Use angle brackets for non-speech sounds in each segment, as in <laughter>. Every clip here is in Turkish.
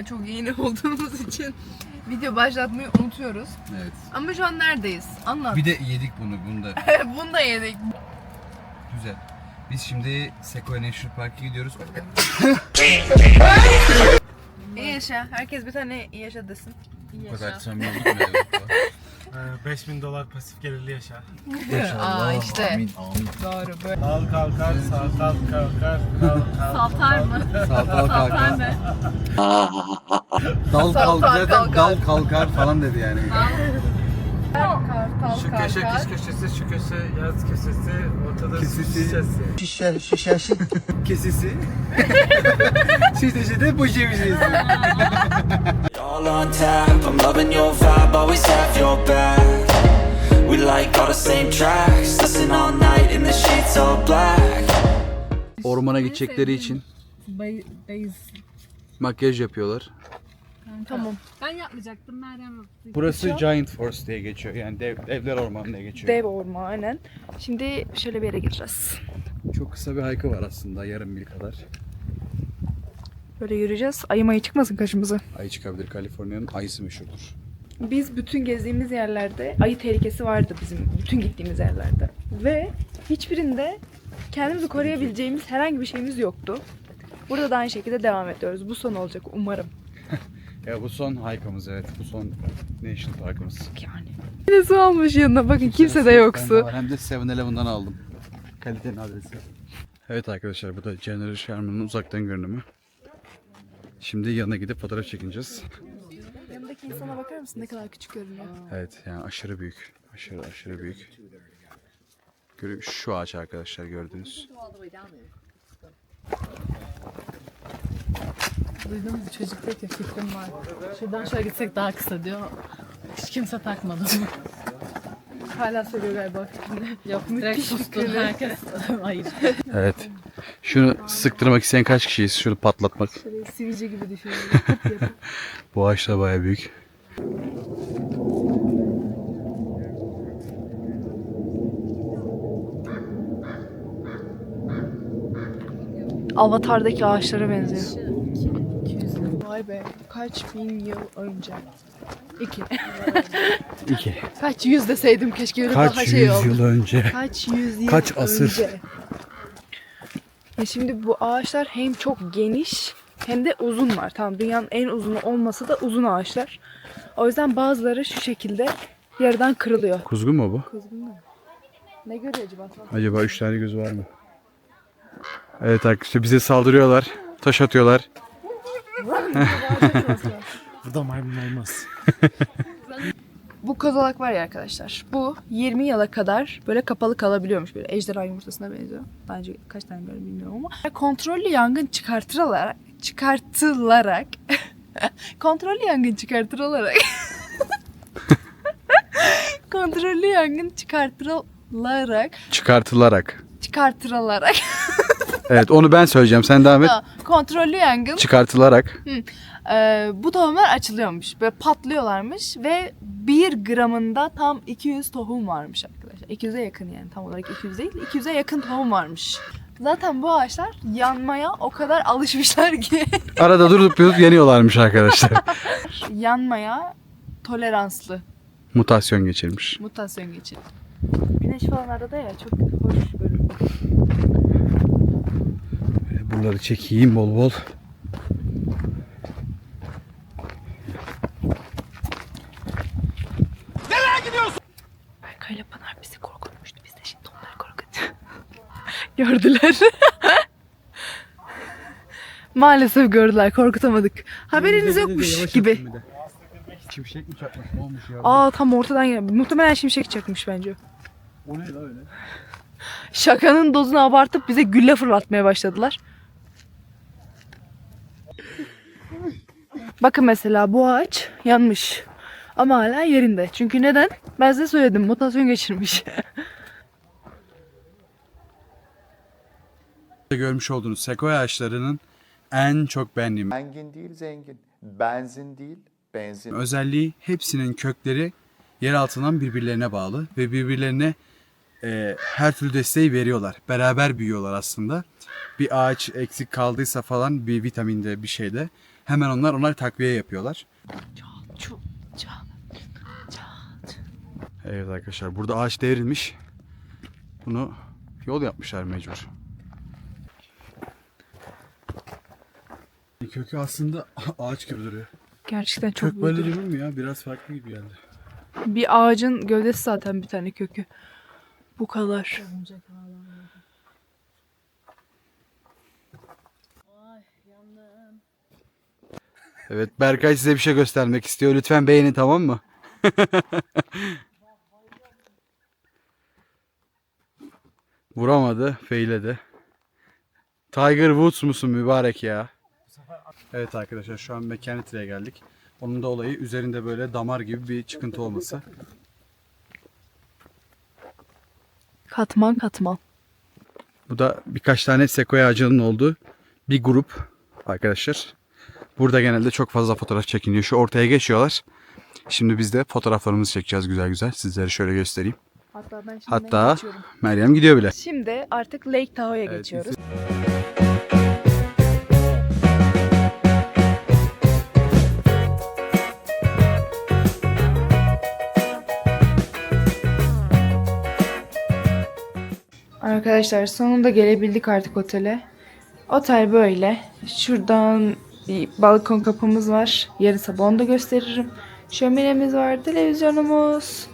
daha çok yeni <laughs> olduğumuz için video başlatmayı unutuyoruz. Evet. Ama şu an neredeyiz? Anlat. Bir de yedik bunu. Bunu da <laughs> Bunu da yedik. güzel. Biz şimdi Sequoia National Park'a gidiyoruz. İyi yaşa. Herkes bir tane iyi yaşa desin. Bu kadar samimi olduk <laughs> mu? Ee, 5000 dolar pasif gelirli yaşa. Aa işte. Amin amin. Doğru böyle. Al kalkar, sağ kalk kalkar, kalk <laughs> kalk. Saltar mı? Sağ dal Saltar kalkar. ne? Dal Saltar kalkar zaten kalkar. dal kalkar falan dedi yani. Kartal Şu köşe karkar. kış köşesi, şu köşe yaz köşesi, ortada Kesesi. su şişesi. Şişe şişe kesesi. <laughs> Şişe de bu şişesi. All on tap, I'm loving your vibe, always have your back. We like all the same tracks, listen all night in the sheets all black. Ormana gidecekleri için Bay, bayız. makyaj yapıyorlar. Tamam. Ben yapmayacaktım Meryem yaptı. Burası Giant Forest diye geçiyor. Yani dev, devler ormanı diye geçiyor. Dev orman aynen. Şimdi şöyle bir yere gideceğiz. Çok kısa bir hike var aslında yarım mil kadar. Böyle yürüyeceğiz. Ayı mayı çıkmasın kaşımıza. Ayı çıkabilir. Kaliforniya'nın ayısı meşhurdur. Biz bütün gezdiğimiz yerlerde ayı tehlikesi vardı bizim bütün gittiğimiz yerlerde. Ve hiçbirinde kendimizi koruyabileceğimiz herhangi bir şeyimiz yoktu. Burada da aynı şekilde devam ediyoruz. Bu son olacak umarım. <laughs> Ya bu son hike'ımız evet. Bu son National Park'ımız. Yani. Yine su almış yanına bakın kimse de yok Ben su. var. Hem de 7-Eleven'dan aldım. Kalitenin adresi. Evet arkadaşlar bu da General Sherman'ın uzaktan görünümü. Şimdi yanına gidip fotoğraf çekineceğiz. Yanındaki insana bakar mısın ne kadar küçük görünüyor. Evet yani aşırı büyük. Aşırı aşırı büyük. Görüyor Şu ağaç arkadaşlar gördüğünüz. Duydun mu? Çocuk diyor ki fikrim var. Şuradan şöyle gitsek daha kısa diyor. Hiç kimse takmadı. Hala söylüyor galiba fikrini. <laughs> Yok direkt sustu. Herkes <laughs> hayır. Evet. Şunu sıktırmak isteyen kaç kişiyiz? Şunu patlatmak. Böyle sivilce gibi düşünüyorum. <laughs> Bu ağaçlar baya büyük. Avatar'daki ağaçlara benziyor. Vay be kaç bin yıl önce. İki. İki. Kaç yüz deseydim keşke öyle Kaç daha şey yüz oldu. yıl önce? Kaç yüz yıl Kaç asır? önce. Ya şimdi bu ağaçlar hem çok geniş hem de uzun var. Tamam dünyanın en uzunu olmasa da uzun ağaçlar. O yüzden bazıları şu şekilde yarıdan kırılıyor. Kuzgun mu bu? Kuzgun mu? Ne görüyor acaba? Acaba üç tane göz var mı? Evet arkadaşlar bize saldırıyorlar. Taş atıyorlar. Burada maymun olmaz. <laughs> Bu kozalak var ya arkadaşlar. Bu 20 yıla kadar böyle kapalı kalabiliyormuş. Böyle ejderha yumurtasına benziyor. Önce kaç tane gördüm bilmiyorum ama. Kontrollü yangın çıkartılarak çıkartılarak <laughs> kontrollü yangın çıkartılarak <laughs> kontrollü yangın çıkartılarak Çıkartılarak. çıkartılarak Evet onu ben söyleyeceğim. Sen devam et. kontrollü yangın Çıkartılarak. Ee, bu tohumlar açılıyormuş. Böyle patlıyorlarmış ve bir gramında tam 200 tohum varmış arkadaşlar. 200'e yakın yani tam olarak 200 değil. 200'e yakın tohum varmış. Zaten bu ağaçlar yanmaya o kadar alışmışlar ki <laughs> Arada durup durup yeniyorlarmış arkadaşlar. <laughs> yanmaya toleranslı Mutasyon geçirmiş. mutasyon geçirdi. Güneş falan arada ya çok hoş görünüyor. Buraları çekeyim bol bol. Berkay ile Pınar bizi korkutmuştu. Biz de şimdi onları korkutacağız. Gördüler. Maalesef gördüler. Korkutamadık. Haberiniz yokmuş gibi. Şimşek mi çakmış? Ne olmuş ya? Aa tam ortadan geldi. Muhtemelen şimşek çakmış bence. O ne la öyle? Şakanın dozunu abartıp bize gülle fırlatmaya başladılar. Bakın mesela bu ağaç yanmış. Ama hala yerinde. Çünkü neden? Ben size söyledim. Mutasyon geçirmiş. <laughs> Görmüş olduğunuz sekoya ağaçlarının en çok beğendiğim Zengin değil zengin. Benzin değil benzin. özelliği hepsinin kökleri yer altından birbirlerine bağlı ve birbirlerine e, her türlü desteği veriyorlar. Beraber büyüyorlar aslında. Bir ağaç eksik kaldıysa falan bir vitaminde bir şeyde Hemen onlar onlar takviye yapıyorlar. Evet arkadaşlar burada ağaç devrilmiş. Bunu yol yapmışlar mecbur. Kökü aslında <laughs> ağaç gibi duruyor. Gerçekten çok Kök böyle büyük. mu ya? Biraz farklı gibi geldi. Bir ağacın gövdesi zaten bir tane kökü. Bu kadar. Evet Berkay size bir şey göstermek istiyor. Lütfen beğenin tamam mı? <laughs> Vuramadı. Feyledi. Tiger Woods musun mübarek ya? Evet arkadaşlar şu an Mechanitra'ya geldik. Onun da olayı üzerinde böyle damar gibi bir çıkıntı olması. Katman katman. Bu da birkaç tane sekoya ağacının olduğu bir grup arkadaşlar. Burada genelde çok fazla fotoğraf çekiniyor. Şu ortaya geçiyorlar. Şimdi biz de fotoğraflarımızı çekeceğiz güzel güzel. Sizlere şöyle göstereyim. Hatta ben şimdi Hatta. Meryem gidiyor bile. Şimdi artık Lake Tahoe'ya Evet, geçiyoruz. Arkadaşlar sonunda gelebildik artık otele. Otel böyle. Şuradan bir balkon kapımız var. Yarın sabah onu da gösteririm. Şöminemiz var, televizyonumuz.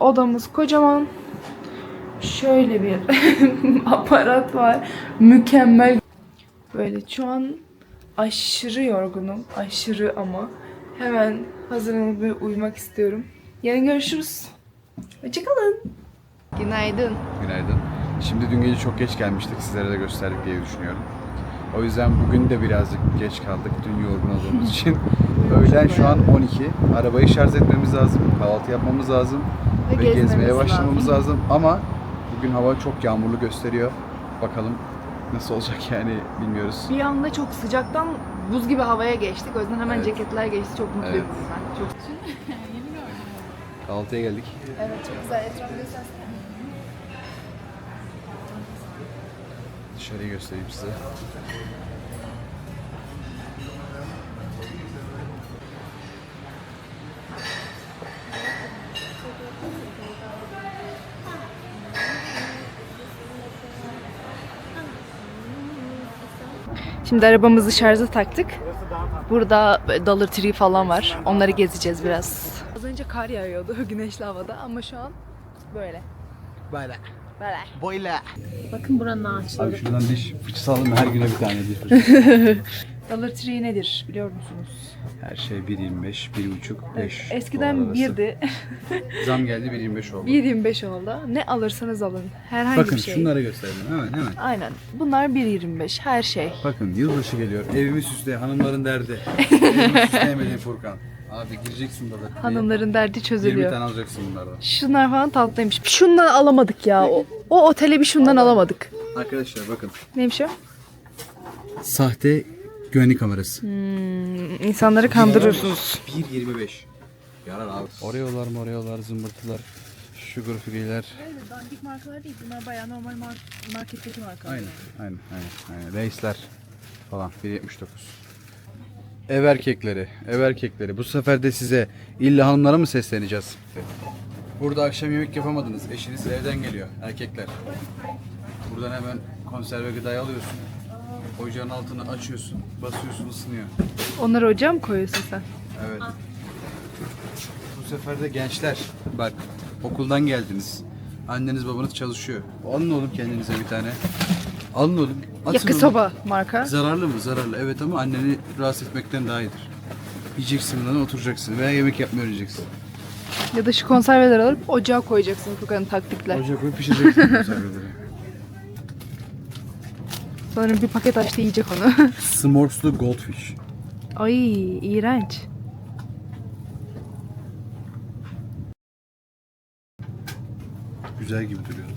Odamız kocaman. Şöyle bir <laughs> aparat var. Mükemmel. Böyle şu an aşırı yorgunum. Aşırı ama. Hemen hazırlanıp uyumak istiyorum. Yarın görüşürüz. Hoşçakalın. Günaydın. Günaydın. Şimdi dün gece çok geç gelmiştik. Sizlere de gösterdik diye düşünüyorum. O yüzden bugün de birazcık geç kaldık. Dün yorgun olduğumuz <laughs> için. Öğlen şu an 12. Arabayı şarj etmemiz lazım. Kahvaltı yapmamız lazım. Ve Ve, gezmeye lazım. başlamamız lazım. Ama bugün hava çok yağmurlu gösteriyor. Bakalım nasıl olacak yani bilmiyoruz. Bir anda çok sıcaktan buz gibi havaya geçtik. O yüzden hemen Evet. ceketler geçti. Çok mutluyum Evet. ben. Çok <laughs> Kahvaltıya geldik. Evet çok güzel. Etrafı göstersene. Dışarıyı göstereyim size. Şimdi arabamızı şarja taktık. Burada Dollar Tree falan var. Onları gezeceğiz biraz. Az önce kar yağıyordu <laughs> güneşli havada ama şu an böyle. Böyle. Böyle. Böyle. Bakın buranın ağaçları. Abi şuradan diş fırçası alın her güne bir tane diş fırçası. <laughs> Dollar Tree nedir biliyor musunuz? Her şey 1.25, 1.5, 5. Eskiden dolar arası. birdi. <laughs> Zam geldi 1.25 oldu. 1.25 oldu. Ne alırsanız alın. Herhangi Bakın bir şey. şunları gösterelim hemen hemen. Aynen. Bunlar 1.25 her şey. Bakın yılbaşı geliyor. Evimi süsle hanımların derdi. <laughs> Evimi süsleyemedin Furkan. Abi gireceksin da. Hanımların derdi 20 çözülüyor. tane alacaksın bunlardan. Şunlar falan tatlıymış. Şundan alamadık ya. O, o otele bir şundan alamadık. Arkadaşlar bakın. Neymiş o? Sahte güvenlik kamerası. Hmm, insanları kandırıyorsunuz. 1.25. Yarar abi. Oreolar moreolar zımbırtılar. Sugar free'ler. Dandik markalar değil. Bunlar bayağı normal marketteki markalar. Aynen, aynen, aynen, aynen. Reisler falan 1.79. Ev erkekleri, ev erkekleri. Bu sefer de size illa hanımlara mı sesleneceğiz? Burada akşam yemek yapamadınız. Eşiniz evden geliyor. Erkekler. Buradan hemen konserve gıdayı alıyorsun. Ocağın altını açıyorsun. Basıyorsun ısınıyor. Onları ocağa mı koyuyorsun sen? Evet. Bu sefer de gençler. Bak okuldan geldiniz. Anneniz babanız çalışıyor. Alın oğlum kendinize bir tane. Alın oğlum. atın Yakı onu. soba marka. Zararlı mı? Zararlı. Evet ama anneni rahatsız etmekten daha iyidir. Yiyeceksin bundan oturacaksın veya yemek yapmayı öğreneceksin. Ya da şu konserveleri alıp ocağa koyacaksın Furkan'ın taktikle. Ocağa koyup pişireceksin <laughs> konserveleri. Sanırım bir paket açtı yiyecek onu. <laughs> S'mores'lu goldfish. Ay iğrenç. Güzel gibi duruyor.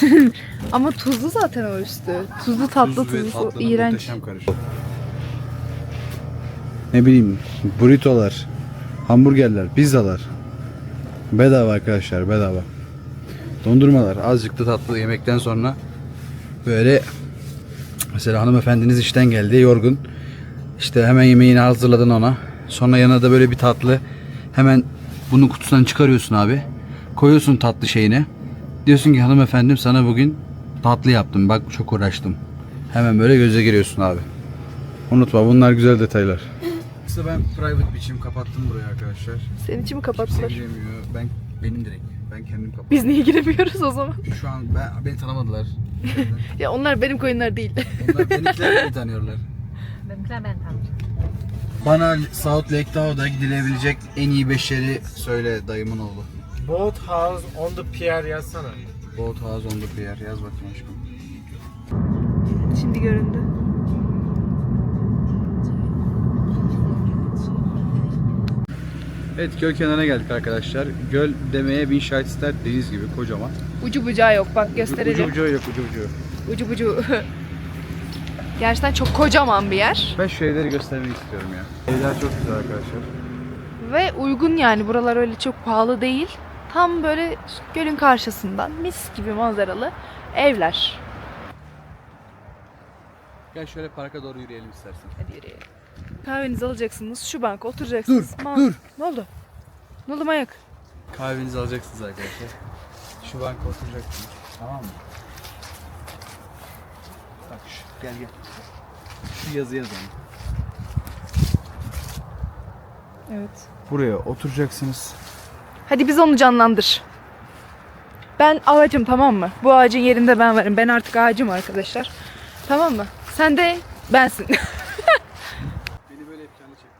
<laughs> Ama tuzlu zaten o üstü. Tuzlu tatlı Tuz ve tuzlu. tatlının iğrenç. muhteşem. Ne bileyim burritolar, hamburgerler, pizzalar. Bedava arkadaşlar bedava. Dondurmalar azıcık da tatlı yemekten sonra böyle mesela hanımefendiniz işten geldi yorgun. İşte hemen yemeğini hazırladın ona. Sonra yanına da böyle bir tatlı. Hemen bunun kutusundan çıkarıyorsun abi. Koyuyorsun tatlı şeyine. Diyorsun ki hanımefendim sana bugün tatlı yaptım. Bak çok uğraştım. Hemen böyle göze giriyorsun abi. Unutma bunlar güzel detaylar. İşte ben private biçim kapattım burayı arkadaşlar. Senin için mi Kimse kapattılar? giremiyor. Ben benim direkt. Ben kendim kapattım. Biz niye giremiyoruz o zaman? Şu an ben, beni tanımadılar. <laughs> Ya onlar benim koyunlar değil. Onlar <laughs> benimkiler beni tanıyorlar. Benimkiler ben tanıyorum. Bana South Lake Tahoe'da gidilebilecek en iyi 5 yeri söyle dayımın oğlu. Boat house on the pier yazsana. Boat House on the Pier. Yaz bakayım aşkım. Şimdi göründü. Evet göl kenarına geldik arkadaşlar. Göl demeye bin şahit ister deniz gibi kocaman. Ucu bucağı yok bak Ucu göstereceğim. ucu yok ucu ucu. Ucu bucu. Gerçekten çok kocaman bir yer. Ben şu evleri göstermek istiyorum ya. Evler çok güzel arkadaşlar. Ve uygun yani buralar öyle çok pahalı değil. Tam böyle gölün karşısından mis gibi manzaralı evler. Gel şöyle parka doğru yürüyelim istersen. Hadi yürüyelim. Kahvenizi alacaksınız, şu banka oturacaksınız. Dur, dur. Ne oldu? Ne oldu manyak? Kahvenizi alacaksınız arkadaşlar. Şu banka oturacaksınız. Tamam mı? Bak şu, gel gel. Şu yazı yazalım. Evet. Buraya oturacaksınız. Hadi biz onu canlandır. Ben ağacım tamam mı? Bu ağacın yerinde ben varım. Ben artık ağacım arkadaşlar. Tamam mı? Sen de bensin. <laughs> Beni böyle efkarlı çek.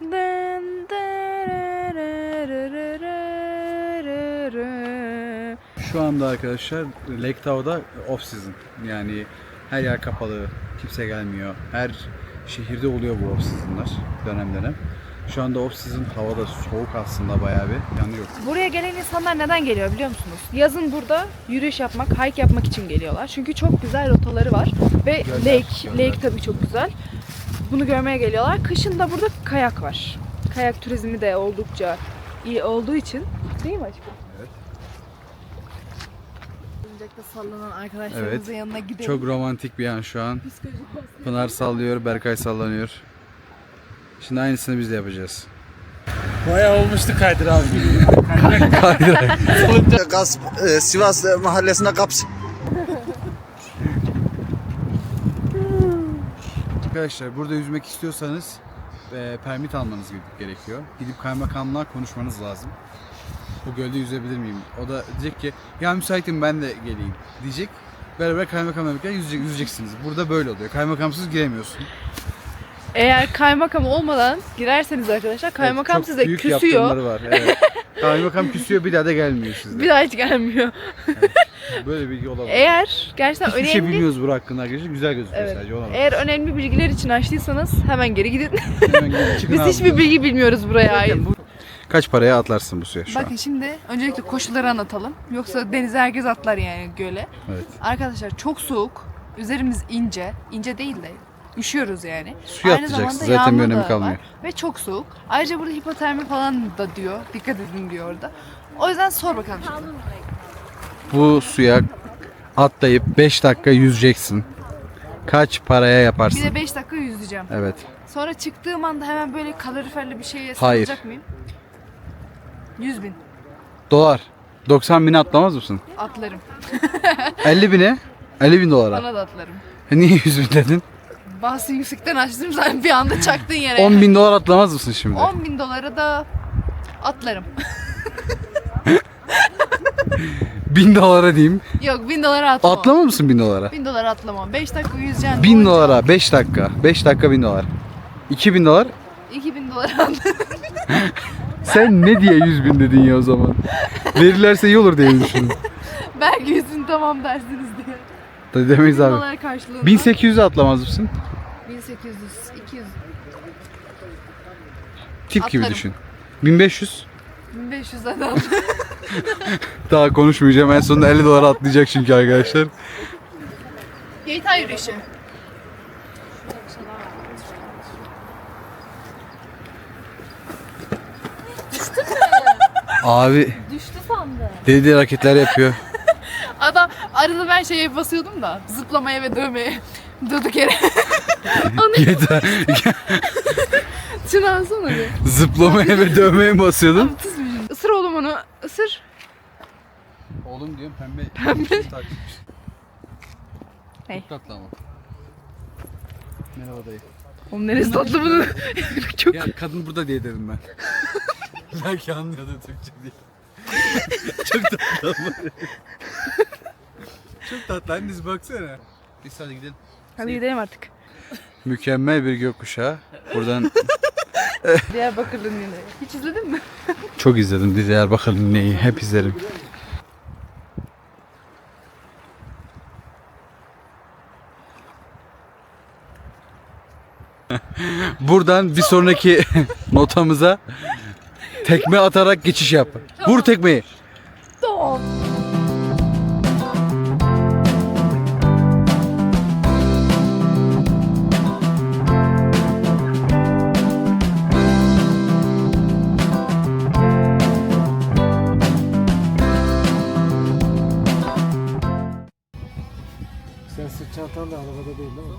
Dın dırırırırırırırı. Şu anda arkadaşlar Lake Tahoe'da off season. Yani her yer kapalı, kimse gelmiyor. Her şehirde oluyor bu off season'lar dönem dönem. Şu anda off season havada soğuk aslında bayağı bir yanıyor. Buraya gelen insanlar neden geliyor biliyor musunuz? Yazın burada yürüyüş yapmak, hike yapmak için geliyorlar. Çünkü çok güzel rotaları var ve Göller, lake, göller. lake tabii çok güzel. Bunu görmeye geliyorlar. Kışın da burada kayak var. Kayak turizmi de oldukça iyi olduğu için. Değil mi aşkım? Evet. Oyuncakta sallanan arkadaşlarımızın Evet. yanına gidelim. Çok romantik bir an şu an. Pınar sallıyor, Berkay sallanıyor. Şimdi aynısını biz de yapacağız. Bayağı olmuştu Kaydır abi. <laughs> Gasp, e, Sivas e, mahallesinde kaps. Arkadaşlar burada yüzmek istiyorsanız e, permit almanız ge- gerekiyor. Gidip kaymakamla konuşmanız lazım. Bu gölde yüzebilir miyim? O da diyecek ki ya müsaitim ben de geleyim diyecek. Beraber kaymakamla birlikte yüzecek, yüzeceksiniz. Burada böyle oluyor. Kaymakamsız giremiyorsun. Eğer kaymakam olmadan girerseniz arkadaşlar kaymakam çok size büyük küsüyor. yaptırımları var. Evet. <laughs> Kaymakam küsüyor bir daha da gelmiyor sizde. Bir daha hiç gelmiyor. Böyle bilgi olamaz. Eğer gerçekten Hiçbir önemli şey bilmiyoruz bu hakkında arkadaşlar. Güzel gözüküyor Evet. sadece ona bak. Eğer önemli bilgiler için açtıysanız hemen geri gidin. Hemen gidin, <laughs> çıkın Biz abi hiçbir bilgi bilmiyoruz buraya ait. Kaç paraya atlarsın bu suya şu Bakın an? şimdi öncelikle koşulları anlatalım. Yoksa denize herkes atlar yani göle. Evet. Arkadaşlar çok soğuk. Üzerimiz ince. ince değil de üşüyoruz yani. Suya Aynı atlayacaksın. zamanda Zaten bir yağmur önemi da kalmıyor. var Ve çok soğuk. Ayrıca burada hipotermi falan da diyor. Dikkat edin diyor orada. O yüzden sor bakalım şimdi. Bu suya atlayıp 5 dakika yüzeceksin. Kaç paraya Bir yaparsın? de 5 dakika yüzeceğim. Evet. Sonra çıktığım anda hemen böyle kaloriferli bir şeye Hayır. sarılacak mıyım? 100 bin Dolar. 90 bine atlamaz mısın? atlarım. 50 bine? 50 bin dolara. Bana da atlarım. E Niye 100 bin dedin? Bahsi yüksekten açtım sen bir anda çaktın yere. 10 bin dolar atlamaz mısın şimdi? 10 bin dolara da atlarım. 1000 dolara diyeyim. Yok 1000 dolara atlamam. Atlama mısın 1000 dolara? 1000 dolara atlamam. 5 dakika yüzeceğim. 1000 dolara 5 dakika. 5 dakika 1000 dolar. 2000 dolar. 2000 dolara <laughs> atlarım. Sen ne diye 100 bin dedin ya o zaman? Verirlerse iyi olur diye düşündüm. Belki 100 bin tamam dersiniz 1000 abi. dolar karşılığında. 1800'e atlamaz mısın? 1800, 200, Tip gibi Atlarım. düşün. 1500. 1500'den atlarım. <laughs> Daha konuşmayacağım. En sonunda 50 dolara atlayacak çünkü arkadaşlar. Yeyta yürüyüşü. Abi Düştü sandım. deli deli hareketler yapıyor. Adam arada ben şeye basıyordum da zıplamaya ve dövmeye. <laughs> Durduk yere. <laughs> Yeter. Şunu alsana bir. Zıplamaya ve dövmeye mi basıyordun? Isır oğlum onu. Isır. Oğlum diyorum pembe. <laughs> Pembe. Hey. Çok tatlı ama. Merhaba dayı. Oğlum neresi tatlı bunun? Çok Ya kadın burada diye dedim ben. Belki anlıyordu Türkçe diye. Çok tatlı ama. Çok tatlı annesi baksana. Biz hadi gidelim. Hadi gidelim artık. Mükemmel bir gökkuşağı. Buradan <laughs> Diyarbakır'ın yine. Hiç izledin mi? <laughs> çok izledim Diyarbakır'ın neyi hep izlerim. <laughs> Buradan bir sonraki notamıza tekme atarak geçiş yap. Vur tekmeyi. Tamam. Sen sırt çantan da arabada değil değil mi?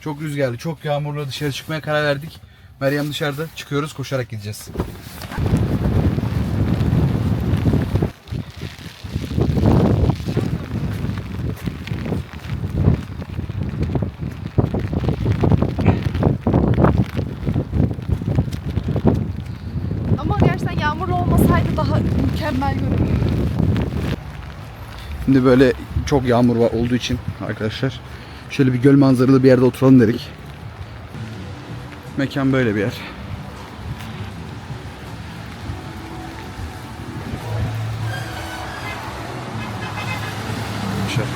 Çok rüzgarlı, çok yağmurlu dışarı çıkmaya karar verdik. Meryem dışarıda. Çıkıyoruz, koşarak gideceğiz. Ama gerçekten yağmurlu olmasaydı daha mükemmel görünürdü. Şimdi böyle çok yağmur var olduğu için arkadaşlar şöyle bir göl manzaralı bir yerde oturalım dedik. Mekan böyle bir yer. Şöyle.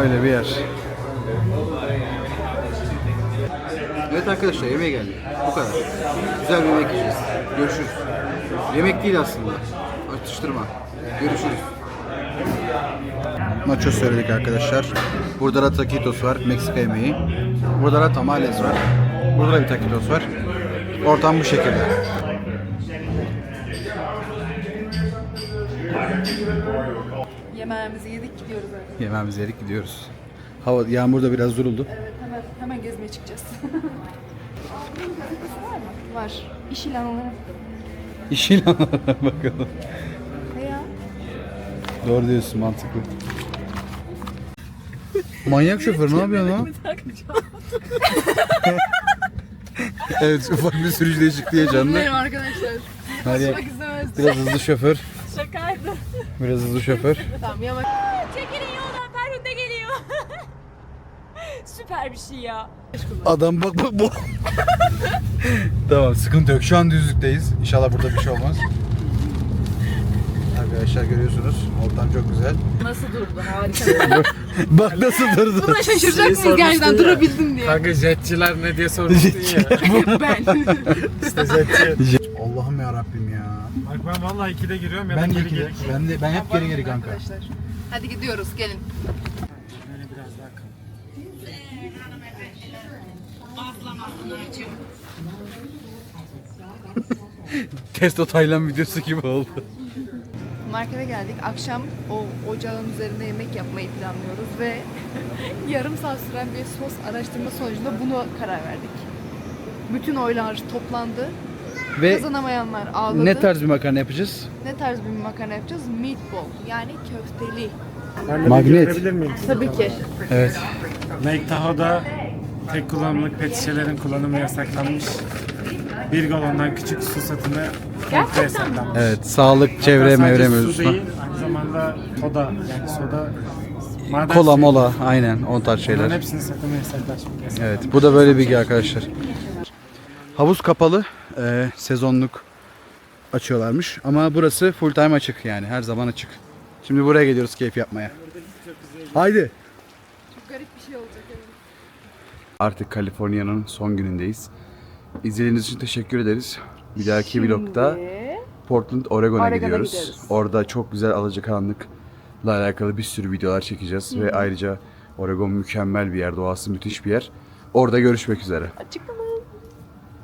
Öyle bir yer. Evet arkadaşlar yemeğe geldik. Bu kadar. Güzel bir yemek yiyeceğiz. Görüşürüz. Yemek değil aslında. Atıştırma. Görüşürüz. Nacho söyledik arkadaşlar. Burada da taquitos var. Meksika yemeği. Burada da tamales var. Burada da bir taquitos var. Ortam bu şekilde. Yemeğimizi yedik gidiyoruz artık. Yemeğimizi yedik gidiyoruz. Hava yağmur da biraz duruldu. Hemen, hemen gezmeye çıkacağız. <laughs> Var. İş ilanları. İşin bakalım. Doğru diyorsun mantıklı. Manyak şoför ne yapıyorsun lan? <laughs> evet ufak bir sürücü değişikliği yaşandı. Benim arkadaşlar. İstemezdim. biraz hızlı şoför. Şakaydı. Biraz hızlı şoför. Tamam yavaş. Çekilin yoldan Ferhunde geliyor. <laughs> Süper bir şey ya. Adam bak bak bu. <laughs> tamam sıkıntı yok. Şu an düzlükteyiz. İnşallah burada bir şey olmaz. Arkadaşlar görüyorsunuz. Ortam çok güzel. Nasıl durdu? Harika. <laughs> bak nasıl durdu. Buna şaşıracak mısınız gerçekten durabildin diye. Kanka jetçiler ne diye sormuştun ya. <laughs> <laughs> ben. işte jetçi. Allah'ım ya Rabbim ya. Bak ben vallahi ikide giriyorum ya Ben da de geri geri, ben de ben hep geri geri kanka. Arkadaşlar. Hadi gidiyoruz gelin. Böyle biraz daha kal. Testo Taylan videosu gibi oldu. Markete geldik. Akşam o ocağın üzerinde yemek yapmayı planlıyoruz ve <laughs> yarım saat süren bir sos araştırma sonucunda bunu karar verdik. Bütün oylar toplandı. Ve Kazanamayanlar ağladı. ne tarz bir makarna yapacağız? Ne tarz bir makarna yapacağız? Meatball yani köfteli. Magnet. görebilir miyim? Tabii ki. Evet. Lake Tahoe'da tek kullanımlık pet şişelerin kullanımı yasaklanmış. Bir galondan küçük su satımı komple yasaklanmış. Evet. Sağlık, çevre, mevre su mevzusuna. değil, aynı zamanda soda yani soda maden Kola suyu. mola aynen o tarz Bunların şeyler. hepsinin satımı yasaklaşmış. Evet bu da böyle bilgi arkadaşlar. Havuz kapalı. e, sezonluk açıyorlarmış. Ama burası full time açık yani her zaman açık. Şimdi buraya geliyoruz keyif yapmaya. Haydi. Çok garip bir şey olacak. Artık Kaliforniya'nın son günündeyiz. İzlediğiniz için teşekkür ederiz. Bir dahaki vlogda Portland, Oregon'a Oregon'a gidiyoruz. gideriz. Orada çok güzel alacakaranlıkla alakalı bir sürü videolar çekeceğiz ve ayrıca Oregon mükemmel bir yer, doğası müthiş bir yer. Orada görüşmek üzere. Açık?